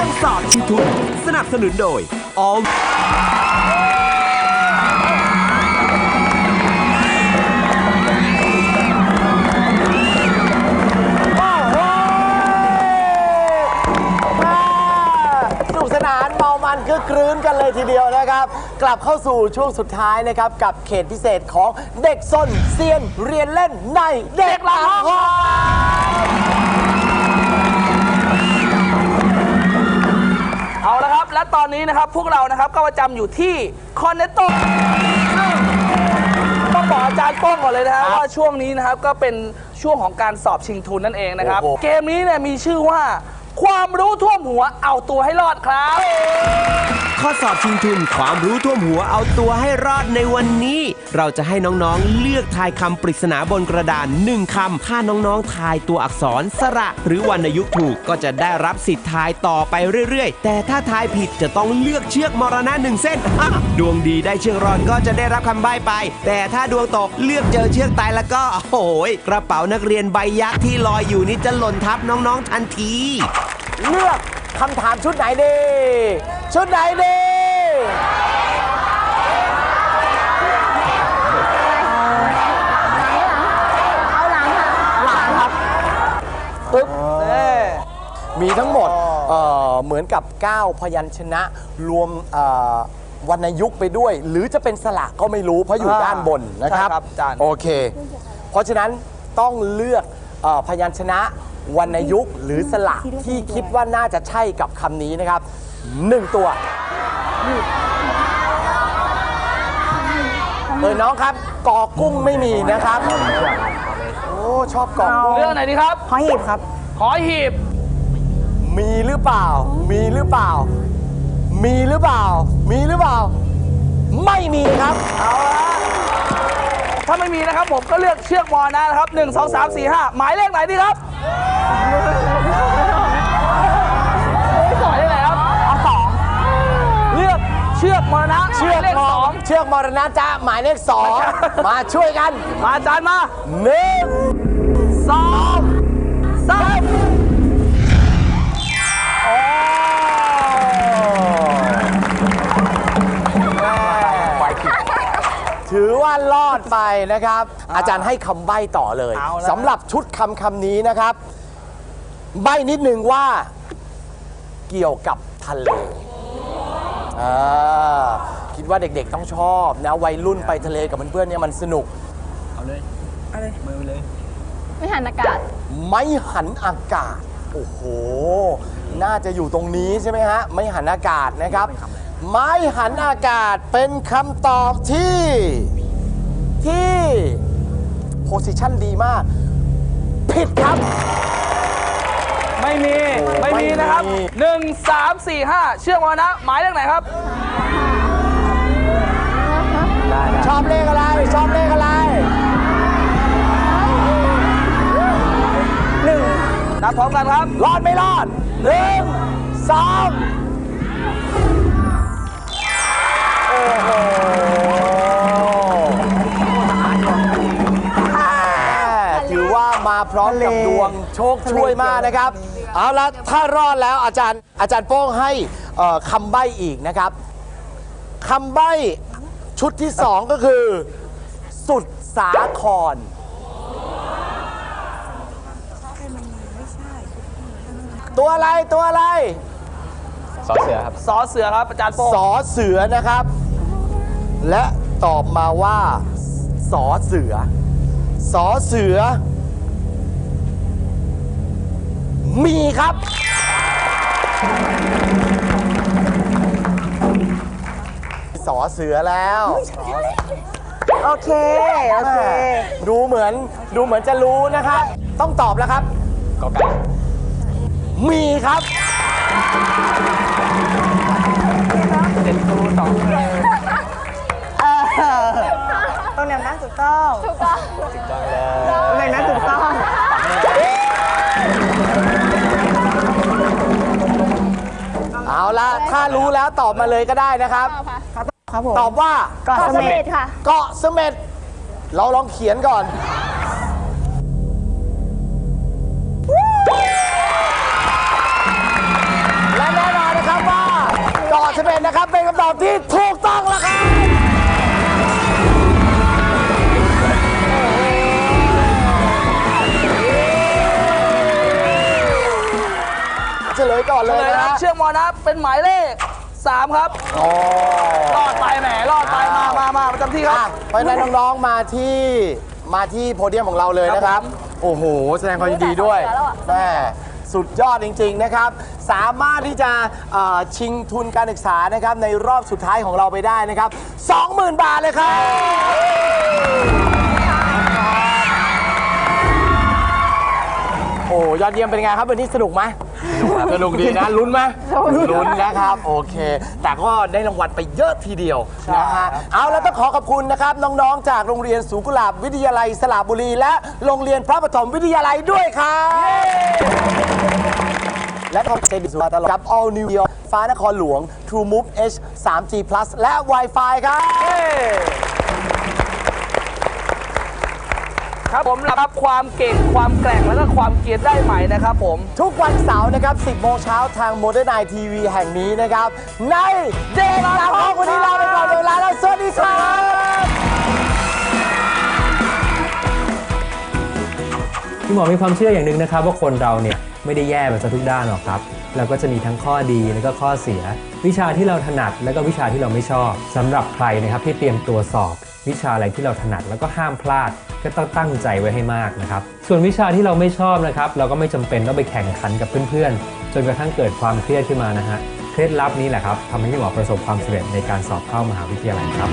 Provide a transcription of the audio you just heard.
วงสอบชิงทุน สนับสนุนโดย All สนุกสนานเมามันคึกครื้นกันเลยทีเดียวนะครับ กลับเข้าสู่ช่วงสุดท้ายนะครับ กับเขตพิเศษของเด็กซนเซียนเรียนเล่นในเด็กหลังห้อง และตอนนี้นะครับพวกเรานะครับก็ประจำอยู่ที่คอนเนตโตต้องบอกอาจารย์โป้งก่อนเลยนะครับว่าช่วงนี้นะครับก็เป็นช่วงของการสอบชิงทุนนั่นเองนะครับโอ้โหเกมนี้เนี่ยมีชื่อว่า ความรู้ท่วมหัวเอาตัวให้รอดครับ ข้อสอบชิงทุนความรู้ท่วมหัวเอาตัวให้รอดในวันนี้ เราจะให้น้องๆ เลือกทายคำปริศนาบนกระดานหนึ่งคำถ้าน้องๆ ทายตัวอักษรสระ หรือวรรณยุกต์ถูกก็จะได้รับสิทธิ์ทายต่อไปเรื่อยๆ แต่ถ้าทายผิดจะต้องเลือกเชือกมรณะหนึ่งเส้นดวงดีได้เชือกรอดก็จะได้รับคำใบ้ไป แต่ถ้าดวงตกเลือกเจอเชือกตายแล้วก็โอ้ยกระเป๋านักเรียนใบยักษ์ที่ลอยอยู่นี่จะหล่นทับน้องๆทันที เลือกคำถามชุดไหนดี ชุดไหนดี เอาหลังค่ะหลังครับปึ๊บมีทั้งหมดเอ่อเหมือนกับ 9 พยัญชนะ รวมเอ่อวรรณยุกต์ไปด้วย หรือจะเป็นสระก็ไม่รู้เพราะอยู่อ่าด้านบนนะครับ ใช่ครับอาจารย์ โอเค เพราะฉะนั้นต้องเลือกเอ่อพยัญชนะ วรรณยุกต์หรือสระที่คิดว่าน่าจะใช่กับคำนี้นะครับหนึ่งตัวเออน้องครับกอกุ้งไม่มีนะครับ โอ้ชอบกอกุ้งเรื่องไหนดีครับหอยหีบครับขอหีบ มีหรือเปล่า มีหรือเปล่า มีหรือเปล่า มีหรือเปล่า ไม่มีครับเอาละถ้าไม่มีนะครับผมก็เลือกเชือกมอนะนะครับ1 2 3 4 5หมายเลขไหนดีครับ หมายเลขไหนครับเอาสองเลือกเชือกมรณะเชือกหมายเลขมสอองเชือกมรณะจ๊ะหมายเลขสองมาช่วยกันมาอาจารย์มาหนึ่งสอง ถือว่ารอดไปนะครับ อาจารย์ให้คำใบ้ต่อเลยเอาละ สำหรับชุดคำคำนี้นะครับ ใบ้นิดนึงว่า เกี่ยวกับทะเลอ่าคิดว่าเด็กๆต้องชอบนะวัยรุ่นไปทะเลกับเพื่อนๆเนี่ยมันสนุกไม่หันอากาศ ไม้หันอากาศ โอ้โห น่าจะอยู่ตรงนี้ใช่ไหมฮะ ไม้หันอากาศนะครับ ไม้ หันอากาศเป็นคำตอบที่ที่โพสิชันดีมาก ผิดครับ ไม่มีโอ้ไม่มีนะครับไม่มี1 3 4 5 เชือกมรณะหมายเลขไหนครับ ชอบเลขอะไร ชอบเลขอะไรนับพร้อมกันครับ รอดไม่รอดหนึ่งสองโอ้โหอ่า ถือว่ามาพร้อมกับดวงโชคช่วยมากนะครับ เอาละถ้ารอดแล้วอาจารย์อาจารย์โป้งให้เอ่อคำใบ้อีกนะครับคำใบ้ชุดที่สองก็คือ สุดสาคร ตัวอะไรตัวอะไร สอเสือครับอาจารย์โป้งสอเสือนะครับ และตอบมาว่าสอเสือสอเสือ มีครับ สอเสือแล้ว โอเค โอเค ดูเหมือนดูเหมือนจะรู้นะครับ ต้องตอบแล้วครับกไก่มีครับ ถ้ารู้แล้วตอบมาเลยก็ได้นะครับ ครับผมตอบว่าเกาะเสม็ดค่ะ เกาะเสม็ดเราลองเขียนก่อน และแน่นอนนะครับว่าเกาะเสม็ดนะครับเป็นคำตอบที่ถูก อนเลเลยยนะนะครับฮะเชือกมอนะเป็นหมายเลข3ครับอ๋อรอดไปแหมรอดไปมามามาประจำที่ครับอะเพราะฉะนั้นน้องๆมาที่มาที่โพเดียมของเราเลยนะครับ โอ้โห แสดงความยินดีด้วยแม่สุดยอดจริง ๆนะครับ สามารถที่จะเอ่อชิงทุนการศึกษานะครับในรอบสุดท้ายของเราไปได้นะครับ 20,000 บาทเลยครับโอ้ยอดเยี่ยมเป็นไงครับวันนี้สนุกไหม สนุกดีนะลุ้นไหมลุ้นนะครับ โอเค แต่ก็ได้รางวัลไปเยอะทีเดียวนะฮะเอาแล้วต้องขอขอบคุณนะครับ น้องๆ จากโรงเรียนสูงกุหลาบวิทยาลัยสระบุรี และโรงเรียนพระปฐมวิทยาลัยด้วยครับและขอบคุณสุดตลอดกับ All New Vios ฟ้านครหลวง True Move H 3G Plus และ Wi-Fi ครับ ครับผมรับความเก่งความแกร่งแล้วก็ความเกรียนได้ใหม่นะครับผม ทุกวันเสาร์นะครับ 10 โมงเช้าทาง Modern Night TV แห่งนี้นะครับ ในเดย์ลาของวันนี้ลาไปก่อนเวลาแล้วสวัสดีครับคุณหมอมีความเชื่ออย่างหนึ่งนะครับว่าคนเราเนี่ยไม่ได้แย่แบบซะทุกด้านหรอกครับเราก็จะมีทั้งข้อดีแล้วก็ข้อเสีย วิชาที่เราถนัดแล้วก็วิชาที่เราไม่ชอบสำหรับใครนะครับที่เตรียมตัวสอบ วิชาอะไรที่เราถนัดแล้วก็ห้ามพลาด ก็ต้องตั้งใจไว้ให้มากนะครับ ส่วนวิชาที่เราไม่ชอบนะครับ เราก็ไม่จำเป็นต้องไปแข่งขันกับเพื่อนๆ จนกระทั่งเกิดความเครียดขึ้นมานะฮะ เคล็ดลับนี้แหละครับทำให้พี่หมอประสบความสำเร็จในการสอบเข้ามหาวิทยาลัยครับ